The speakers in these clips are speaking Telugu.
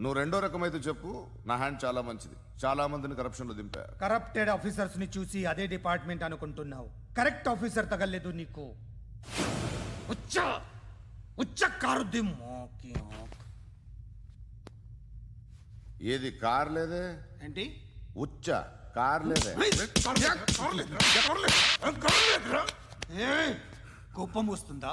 నువ్వు రెండో రకం అయితే చెప్పు. నా హ్యాండ్ చాలా మంచిది. చాలా మందిని కరప్షన్లో దింపా. కరప్టెడ్ ఆఫీసర్స్ని చూసి అదే డిపార్ట్మెంట్ అనుకుంటున్నావు. కరెక్ట్ ఆఫీసర్ తగలేదు నీకు. ఉచ్చ! ఉచ్చ ఆక్. ఏది కార్ లేదే? ఏంటి? ఉచ్చ కార్ లేదే? కోపం వస్తుందా?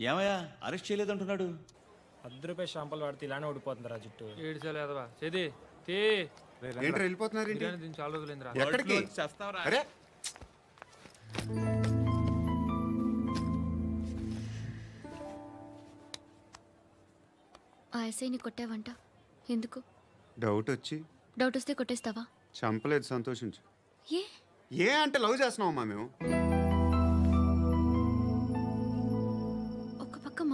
ఏమయ్యా? అరెస్ట్ చేయలేదంటున్నాడు. పది రూపాయలు షాంపూలు వాడితే ఇలానే ఓడిపోతుంది రా జుట్టు. ఏడ్చలేదవా? చేది తీ. వెళ్ళిపోతున్నారు ఏంటి? బిర్యానీ దీని చాలా రోజులైందిరా. ఎక్కడికి? అరే. ఆ ఎస్ఐని కొట్టావంట. ఎందుకు? డౌట్ వచ్చి. డౌట్ వస్తే కొట్టేస్తావా? చంపలేదు సంతోషించు. ఏ? ఏ అంటే లవ్ చేస్తున్నామమ్మా మేము?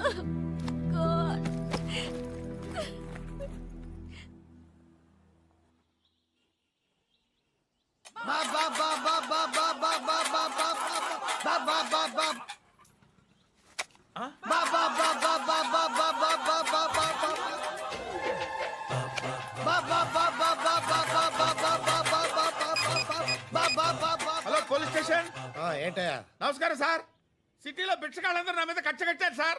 God. హలో పోలీస్ స్టేషన్ ఏంటయ్యా నమస్కారం సార్ సిటీలో భిక్షగాళ్ళందరూ నా మీద కచ్చ కట్టారు సార్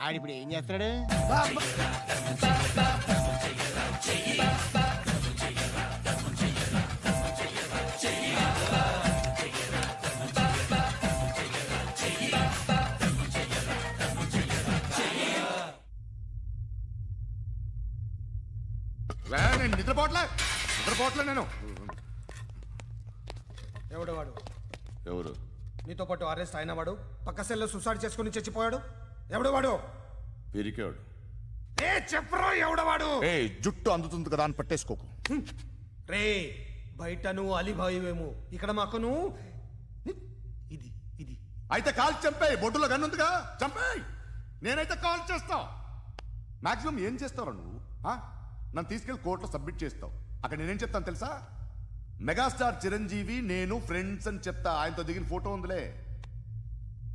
ఆడిప్పుడు ఏం చేస్తున్నాడు? లే, నేను నిద్రపోవట్లే నిద్రపోవట్లే నేను. ఎవడు వాడు? ఎవరు? నీతో పాటు అరెస్ట్ అయిన వాడు. పక్క సెల్లో సూసైడ్ చేసుకుని చచ్చిపోయాడు. ఎవడు వాడు పిరికాడు ఏ చెప్పరా ఎవడవాడు? ఏ జుట్టు అందుతుంది కదా అని పట్టేసుకోకు. రే బయట నువ్వు అలీబాయివేమో ఇక్కడ మాకు నువ్వు ఇది ఇది. అయితే కాల్ చంపేయి బొడ్డులో గన్నుందిగా చంపేయి! నేనైతే కాల్ చేస్తా. మాక్సిమం ఏం చేస్తావు నువ్వు? ఆ? నన్ను తీసుకెళ్ళి కోర్టులో సబ్మిట్ చేస్తావు. అక్కడ నేనేం చెప్తాను తెలుసా? మెగాస్టార్ చిరంజీవి నేను ఫ్రెండ్స్ అని చెప్తా. ఆయనతో దిగిన ఫోటో ఉందిలే.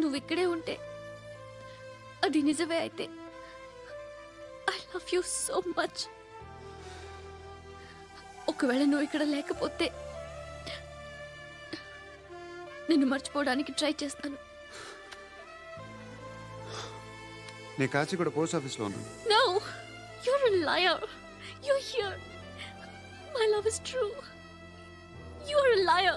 నువ్వు ఇక్కడే ఉంటే అది నిజమే అయితే I love you so much ఒకవేళ నువ్వు ఇక్కడ లేకపోతే నిన్ను మర్చిపోవడానికి ట్రై చేస్తాను నేను కాచిగూడ పోస్ట్ ఆఫీస్లో ఉన్నాను No, you're a liar. You're here. My love is true. You're a liar.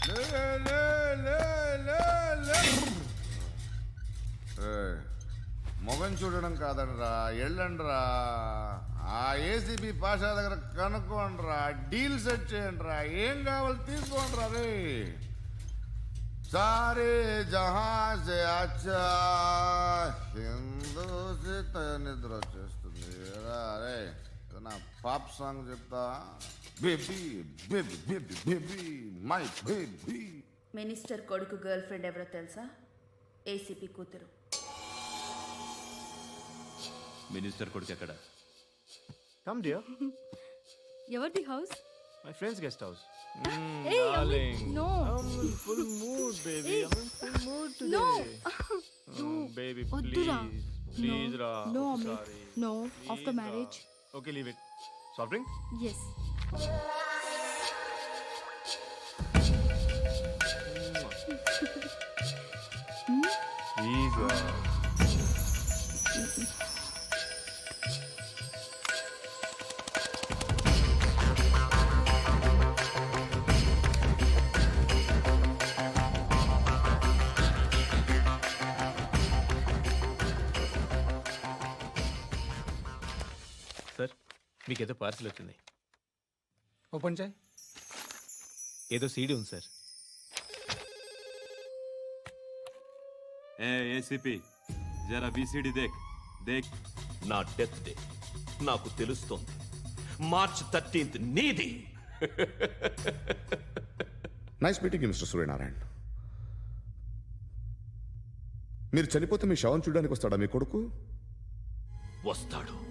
మొగం చూడడం కాదండ్రా ఎళ్ళండ్రా. ఆ ఏసీబీ పాషా దగ్గర కనుక్కోండిరా డీల్ సెట్ చేయండిరా ఏం కావాలి తీసుకోండిరా రే సారే జహా సే అచ్చా హిందూ సే తయ నిద్ర వచ్చేస్తుంది. రా రే నా పాప్ సాంగ్ చెప్తా. Baby baby baby baby my baby. Minister కొడుకు గర్ల్ ఫ్రెండ్ ఎవరో తెలుసా? ఏసీపీ కూతురు. మినిస్టర్ కొడుకు ఎక్కడ? కమ్ డియర్ ఎవరిది house? My friends guest house no full mood baby full mood no baby వద్దురా. ప్లీజ్ ప్లీజ్ రా. No sorry no after marriage okay leave it soft drink yes please మీకేదో పార్సిల్ వచ్చింది. ఓపెన్ చేయి. ఏదో సీడీ ఉంది సార్. ఏ ఏసీపీ జరా బీసీడీ దేక్. దేక్. నా డెత్ డే నాకు తెలుస్తోంది. మార్చ్ థర్టీన్త్ నీది. నైస్ మీటింగ్ మిస్టర్ సూర్యనారాయణ మీరు చనిపోతే మీ శవం చూడడానికి వస్తాడా మీ కొడుకు? వస్తాడు.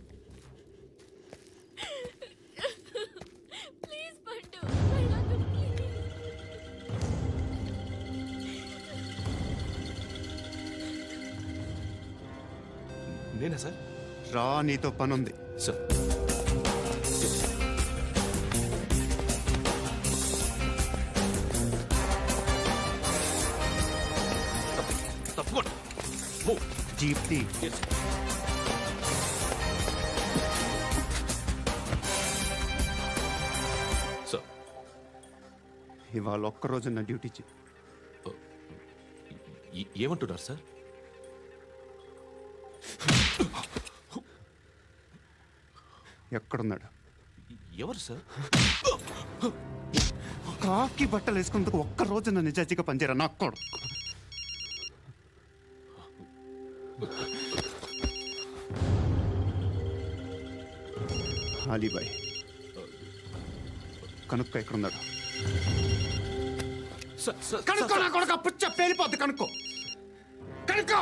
నేనా సార్? రా నీతో పని ఉంది సార్. తప్పకుండా. జీప్తి. సార్ ఇవాళ ఒక్కరోజు నా డ్యూటీ చే ఏ- ఏమంటున్నారు సార్ ఎక్కడున్నాడు? ఎవరు సార్? కాకి బట్టలు వేసుకున్నందుకు ఒక్క రోజు నా నిజాయితీగా పనిచేయరా నాకు కొడుకు? అలీబాయ్ కనుక్కో ఎక్కడున్నాడు? కనుక్కో నా కొడుకు పుచ్చ పేలిపోద్ది కనుక్కో. కనుక్కో!